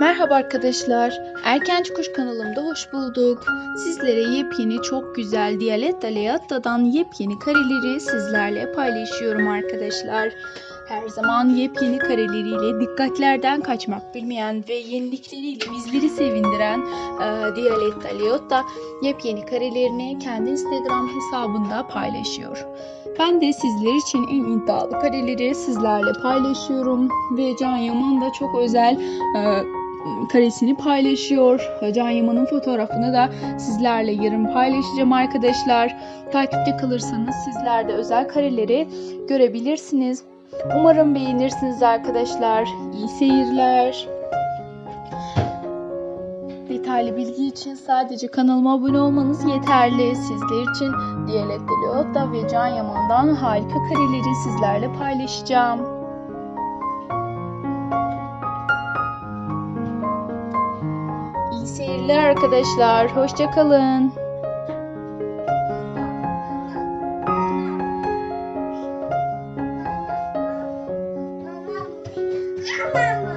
Merhaba arkadaşlar. Erken Çıkış kanalımda hoş bulduk. Sizlere yepyeni çok güzel Diyaletta Leatta'dan yepyeni kareleri sizlerle paylaşıyorum arkadaşlar. Her zaman yepyeni kareleriyle dikkatlerden kaçmak bilmeyen ve yenilikleriyle bizleri sevindiren e, Diyaletta Leatta yepyeni karelerini kendi Instagram hesabında paylaşıyor. Ben de sizler için en iddialı kareleri sizlerle paylaşıyorum ve Can Yaman da çok özel e, karesini paylaşıyor. Can Yaman'ın fotoğrafını da sizlerle yarın paylaşacağım arkadaşlar. Takipte kalırsanız sizler de özel kareleri görebilirsiniz. Umarım beğenirsiniz arkadaşlar. İyi seyirler. Detaylı bilgi için sadece kanalıma abone olmanız yeterli. Sizler için Diyalet Leotta ve Can Yaman'dan harika kareleri sizlerle paylaşacağım. İyi seyirler arkadaşlar. Hoşçakalın. Tamam.